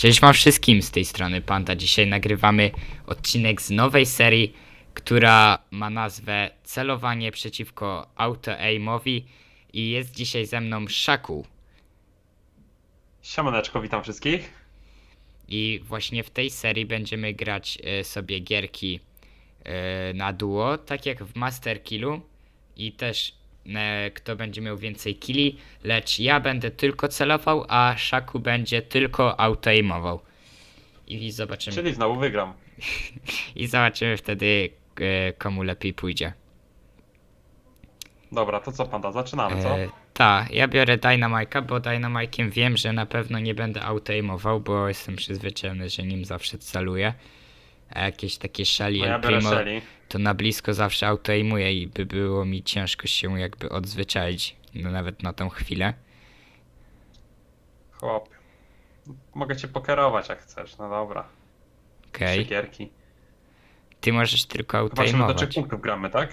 Cześć wam wszystkim z tej strony Panda. Dzisiaj nagrywamy odcinek z nowej serii, która ma nazwę Celowanie przeciwko auto-aimowi i jest dzisiaj ze mną Szaku. Siemaneczko, witam wszystkich. I właśnie w tej serii będziemy grać e, sobie gierki e, na duo, tak jak w Master Killu i też kto będzie miał więcej killi, lecz ja będę tylko celował, a Szaku będzie tylko auto-aimował. I zobaczymy. Czyli znowu wygram. I zobaczymy wtedy, e, komu lepiej pójdzie. Dobra, to co panda, zaczynamy, co? E, Ta, ja biorę Dynamike'a, bo Dynamike'iem wiem, że na pewno nie będę autoaimował, bo jestem przyzwyczajony, że nim zawsze celuję. A jakieś takie Shelly El ja biorę Primo, Shelly. to na blisko zawsze autoaimuję i by było mi ciężko się jakby odzwyczaić, no nawet na tą chwilę. Chłop. Mogę cię pokerować jak chcesz, no dobra. Okej, Trzy gierki. ty możesz tylko Zobaczymy do trzech punktów gramy, tak?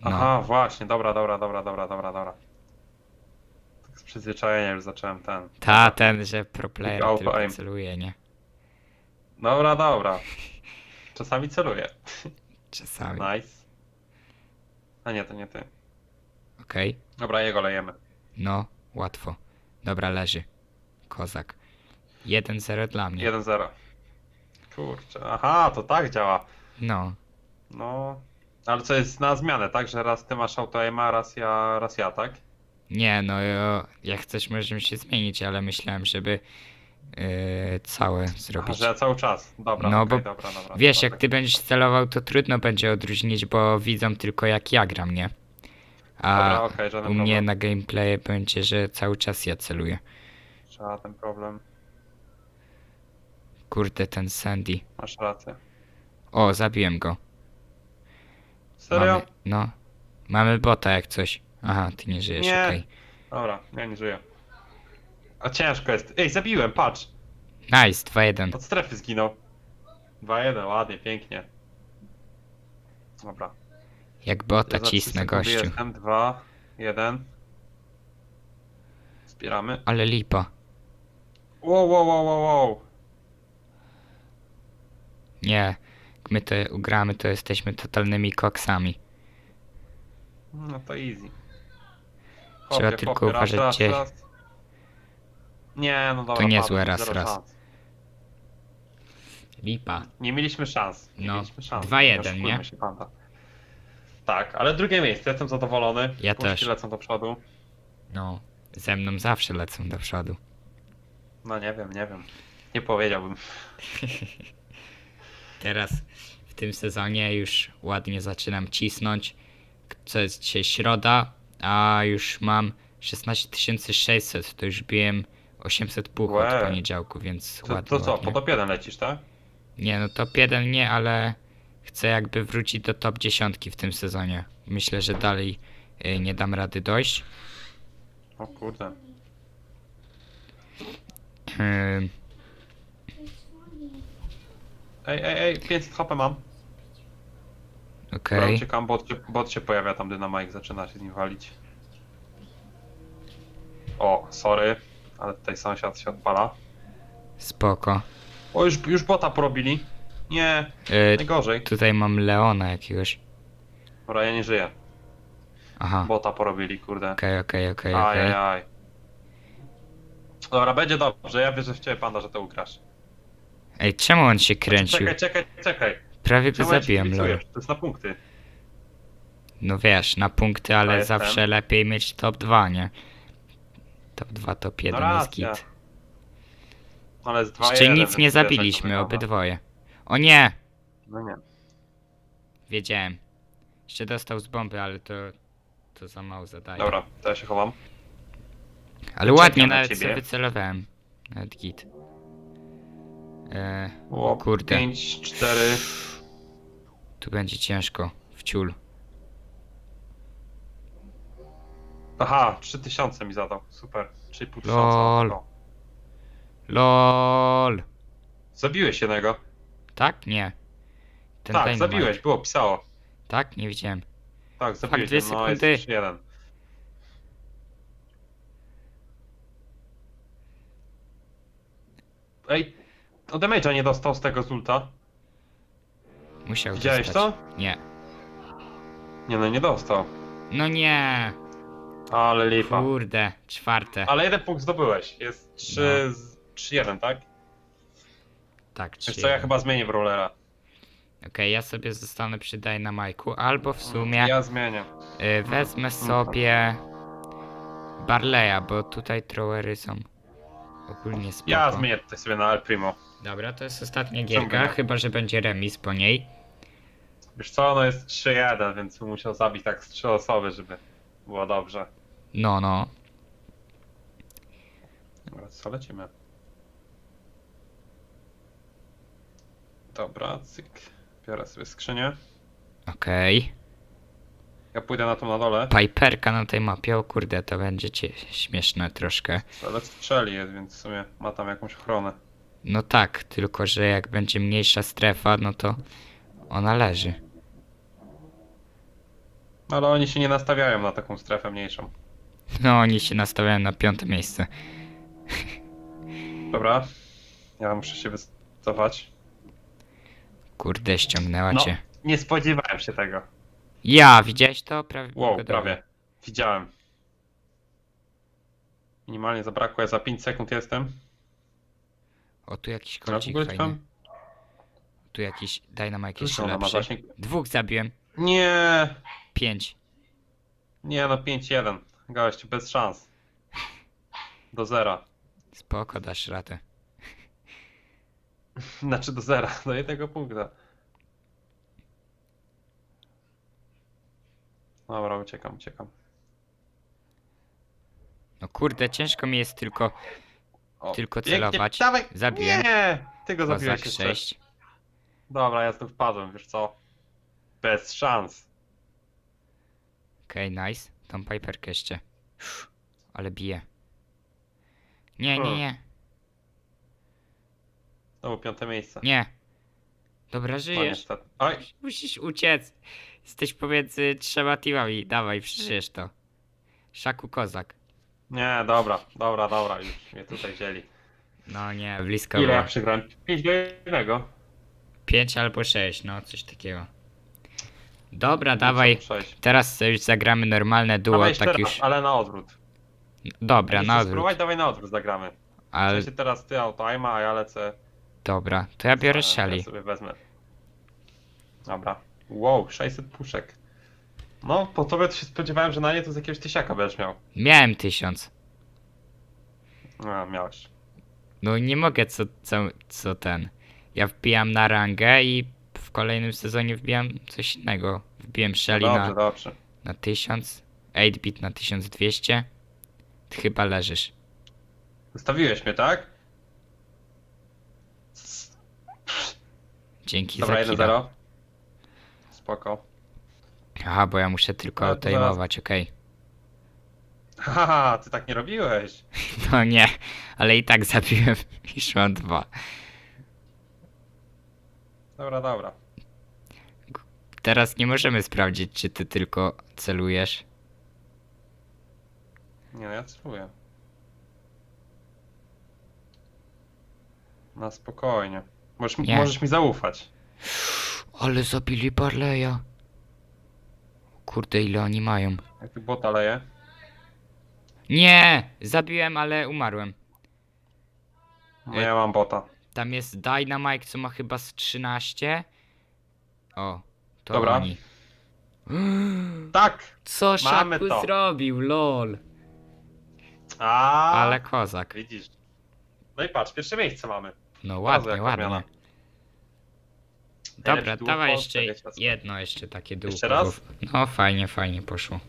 No. Aha, właśnie, dobra, dobra, dobra, dobra, dobra, dobra. Tak z przyzwyczajenia już zacząłem ten. Ta, ten, że pro player auto tylko aim. celuje, nie? Dobra, dobra. Czasami celuję. Czasami. Nice. A nie, to nie ty. Okej. Dobra, jego lejemy. No, łatwo. Dobra, leży. Kozak. 1-0 dla mnie. 1-0. Kurczę, aha, to tak działa. No, No, ale co jest na zmianę, tak? Że raz ty masz auto aima, raz ja, raz ja, tak? nie, no jo, jak chcesz możemy się zmienić, ale myślałem, żeby yy, całe zrobić. że ja cały czas. Dobra, No, bo dobra, dobra. Wiesz, dobra, jak tak. ty będziesz celował, to trudno będzie odróżnić, bo widzą tylko jak ja gram, nie? A Dobra, okej, żaden u mnie problem. na gameplaye będzie, że cały czas ja celuję. Trzeba ten problem. Kurde, ten Sandy. Masz rację. O, zabiłem go. Serio? Mamy, no. Mamy bota jak coś. Aha, ty nie żyjesz, Nie. okej. Dobra, ja nie żyję. A ciężko jest. Ej, zabiłem, patrz! Nice, 2-1. Od strefy zginął. 2-1, ładnie, pięknie. Dobra. Jak bota Ja za trzy cisnę, sekundy gościu. Jestem, 2, 1. Zbieramy. Ale lipa. Wow, wow, wow, wow, wow. Nie, jak my to ugramy, to jesteśmy totalnymi koksami. No to easy. Trzeba tylko uważać, gdzie- raz. Nie, no dobra. niezłe padł, raz, zero raz. szans. Lipa. Nie mieliśmy szans. Nie No, mieliśmy szans. 2-1, oszukujmy nie? Się, panda. Tak, ale drugie miejsce, jestem zadowolony. Ja Puszki też. lecą do przodu. No, ze mną zawsze lecą do przodu. No nie wiem, nie wiem. Nie powiedziałbym. Teraz w tym sezonie już ładnie zaczynam cisnąć. Co jest dzisiaj środa, a już mam 16600. To już biłem 800 puch od Łe. poniedziałku, więc To, ładnie. to co, ładnie. po top 1 lecisz, tak? Nie, no top 1 nie, ale chcę jakby wrócić do top 10 w tym sezonie. Myślę, że dalej y, nie dam rady dojść. O kurde. Ym, Ej, ej, ej, 500 HP mam. Okej, Dobra, uciekam, bot się, bot się pojawia tam, dynamite zaczyna się z nim walić. O, sorry, ale tutaj sąsiad się odpala. spoko. O, już, już bota porobili. Nie, Y, najgorzej. tutaj mam Leona jakiegoś. Dobra, ja nie żyję. Aha, Bota porobili, kurde. okej, okej, okej, okej. Ajajaj. Dobra, będzie dobrze, ja wierzę w ciebie, panda, że to ugrasz. Ej, czemu on się kręcił? Czekaj, czekaj, czekaj. Prawie go Czemu ja ci zabiłem, lol. kibicujesz? To jest na punkty. No wiesz, na punkty, ale jestem. zawsze lepiej mieć top 2, nie? Top 2, top 1 No jest racja. git. Ale z 2 Jeszcze nic nie zabiliśmy, obydwoje. O nie! No nie. Wiedziałem. Jeszcze dostał z bomby, ale to... To za mało zadaje. Dobra, to ja się chowam. Ale ładnie, na nawet ciebie. sobie wycelowałem. Nawet git. E, O, Kurde. 5, 4. tu będzie ciężko. W ciul. Aha, 3000 mi zadał. Super. 3,5 tysiąca. Lol. No. LOL! Zabiłeś jednego. Tak? Nie. Ten tak, Dynamite. zabiłeś, było, pisało. Tak? Nie widziałem. Tak, zabiłeś. dwie no, jest sekundy. już jeden. Ej, o damage'a nie dostał z tego zulta. Musiał Widziałeś dostać. to? Nie. Nie no, nie dostał. No nie! Ale lipa. Kurde, czwarte. Ale jeden punkt zdobyłeś. Jest 3 z 3-1, tak? Tak, Wiesz trzy. co, ja chyba zmienię. Okej, ja sobie zostanę przy Dynamike'u, albo w sumie Ja zmienię. y, wezmę sobie Barleya, bo tutaj throwery są ogólnie spoko. Ja zmienię tutaj sobie na El Primo. Dobra, to jest ostatnia gierka, chyba że będzie remis po niej. Wiesz co, no jest 3-1, więc bym musiał zabić tak z 3 osoby, żeby było dobrze. No, no. Dobra, co lecimy? Dobra, cyk. Biorę sobie skrzynię. Okej. Ja pójdę na tą na dole, Piperka na tej mapie, o kurde, to będzie ci śmieszne troszkę. ale strzeli jest, więc w sumie ma tam jakąś ochronę. No tak, tylko że jak będzie mniejsza strefa, no to ona leży. No, Ale oni się nie nastawiają na taką strefę mniejszą. No, oni się nastawiają na piąte miejsce. Dobra. Ja muszę się wycofać. Kurde, ściągnęła No. cię. Nie spodziewałem się tego. Ja, widziałeś to? Prawie Wow, prawie. Widziałem. Minimalnie zabrakło, ja za 5 sekund jestem. O, tu jakiś Ja w kolcik ogóle fajny. tam... Tu jakiś Dynamite Cóż jeszcze ona ma lepszy. zasięg? Dwóch zabiłem. Nie, Pięć. nie no 5-1. Gość, bez szans. Do zera. Spoko, dasz radę. Znaczy do zera, do jednego punkta. Dobra, uciekam, uciekam. No kurde, ciężko mi jest tylko O, Tylko celować. Dawaj! Zabiłem. Nie! Ty go kozak zabiłeś jeszcze. 6. Dobra, ja tu wpadłem, wiesz co? Bez szans. Okej, nice. Tą Piperkę jeszcze. Uff, ale bije. Nie, nie, Hmm. nie. Znowu piąte miejsce. Nie. Dobra, No żyjesz. niestety. Oj, Musisz uciec. Jesteś pomiędzy trzema teamami. Dawaj, przeżyjesz to. Szaku Kozak. nie, dobra, dobra, dobra, już mnie tutaj wzięli. No nie, blisko Ile ja było. przegrałem? 5 do 1. 5 albo 6, no coś takiego. Dobra, dawaj. 6. Teraz sobie już zagramy normalne duo, Dawaj jeszcze tak raz, już. ale na odwrót. Dobra, Jak na chcesz odwrót. spróbować, dawaj na odwrót zagramy. Ale sensie teraz ty autoima, a ja lecę. dobra, to ja biorę Shelly. Ja sobie wezmę. Dobra. Wow, 600 puszek. No, po tobie to się spodziewałem, że na nie to z jakiegoś tysiaka będziesz miał. Miałem tysiąc. A, miałeś. No nie mogę co, co, co ten. Ja wbijam na rangę i kolejnym sezonie wbijam coś innego. Wbiłem Shelly Dobrze, na, dobrze. na 1000, 8-bit na 1200. Ty chyba leżysz. Zostawiłeś mnie, tak? Dzięki Dobra, za. 1-0. Spoko. Aha, bo ja muszę tylko Ale to odejmować, okej. Haha, ty tak nie robiłeś. No nie, ale i tak zabiłem i szłam dwa. Dobra, dobra. Teraz nie możemy sprawdzić, czy ty tylko celujesz. Nie, no ja celuję. Na spokojnie. Możesz, mi- Nie. możesz mi zaufać. Ale zabili Barleya. Kurde, ile oni mają. Jak ty bota leje. Nie! Zabiłem, ale umarłem. No ja mam bota. Tam jest Dynamite, co ma chyba z 13. O, to Dobra. oni. Tak! Co Mamy Szaku to. zrobił, lol. A, Ale kozak. Widzisz. No i patrz, pierwsze miejsce mamy. No ładnie, jaka ładnie. zmiana. Dobra, Najlepszy duo dawaj jeszcze wiecie, co. jedno, jeszcze takie dół. Jeszcze raz? No fajnie, fajnie poszło.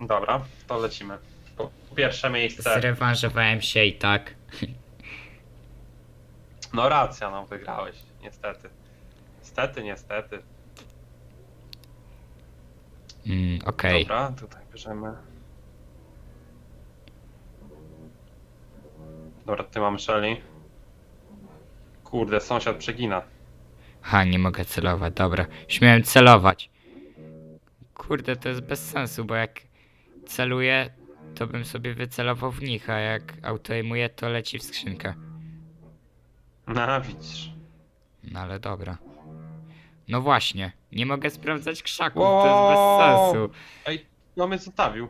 Dobra, to lecimy. Po pierwsze miejsce. Zrewanżowałem się i tak. No racja, no wygrałeś. Niestety. Niestety, niestety. Mm, Okej. Dobra, tutaj bierzemy. Dobra, ty mamy Shelly. Kurde, sąsiad przegina. Ha, nie mogę celować, dobra. Śmiałem celować. Kurde, to jest bez sensu, bo jak celuję, to bym sobie wycelował w nich, a jak autoaimuję, to leci w skrzynkę. No, widzisz. No ale dobra. No właśnie, nie mogę sprawdzać krzaków, to jest bez Wow. sensu. Ej, no mnie zostawił.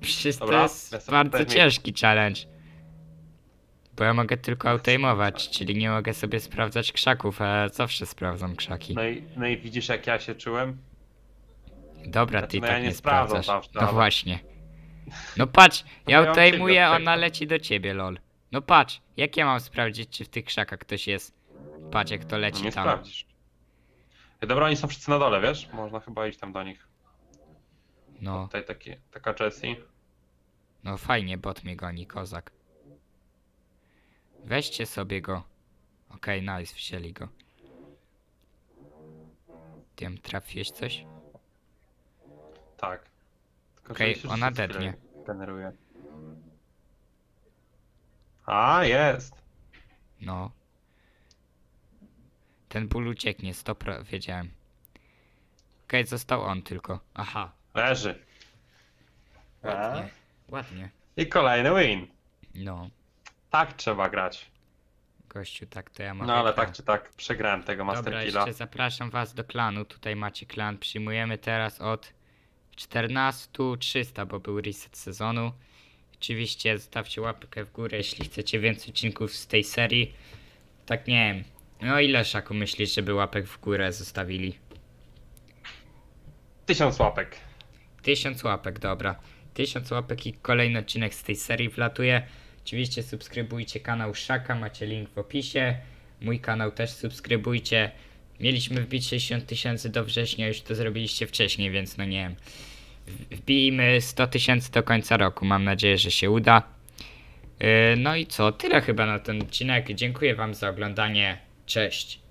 Przecież to Dobra, jest ja sobie bardzo mi- ciężki challenge. Bo ja mogę tylko autoimować, czyli nie mogę sobie sprawdzać krzaków, a zawsze sprawdzam krzaki. No i, no i widzisz jak ja się czułem? Dobra, Znaczy, ty i no tak ja nie, nie sprawdzam sprawdzasz. zawsze, No ale- właśnie. No patrz, ja ja mam autoimuję, ciebie od ona tego. leci do ciebie, lol. No patrz, jak ja mam sprawdzić, czy w tych krzakach ktoś jest? Patrz, jak to No leci nie tam. sprawdzisz. Ej, dobra, oni są wszyscy na dole, wiesz? Można chyba iść tam do nich. No, Tutaj taki, taka Jessie. no fajnie, bot mnie goni, kozak. Weźcie sobie go. Okej, nice, wzięli go. Tym trafiłeś coś? Tak. Tylko Okej, że się ona dednie. Generuje. A, jest. No. Ten ból ucieknie, 100% wiedziałem. Okej, został on tylko. Aha, Leży. ładnie. Ładnie. I kolejny win. No, Tak trzeba grać. gościu, tak to ja mogę. No ale tak czy tak przegrałem tego Master Dobra, Killa. jeszcze zapraszam was do klanu. Tutaj macie klan. Przyjmujemy teraz od 14.300, bo był reset sezonu. Oczywiście zostawcie łapkę w górę, jeśli chcecie więcej odcinków z tej serii. Tak nie wiem. No ile Szaku myślisz, żeby łapek w górę zostawili? Tysiąc łapek. Tysiąc łapek, dobra. Tysiąc łapek i kolejny odcinek z tej serii wlatuje. Oczywiście subskrybujcie kanał Szaka, macie link w opisie. Mój kanał też subskrybujcie. Mieliśmy wbić 60 tysięcy do września, już to zrobiliście wcześniej, więc no nie wiem. Wbijmy 100 tysięcy do końca roku, mam nadzieję, że się uda. Yy, No i co, tyle chyba na ten odcinek. Dziękuję wam za oglądanie. Cześć.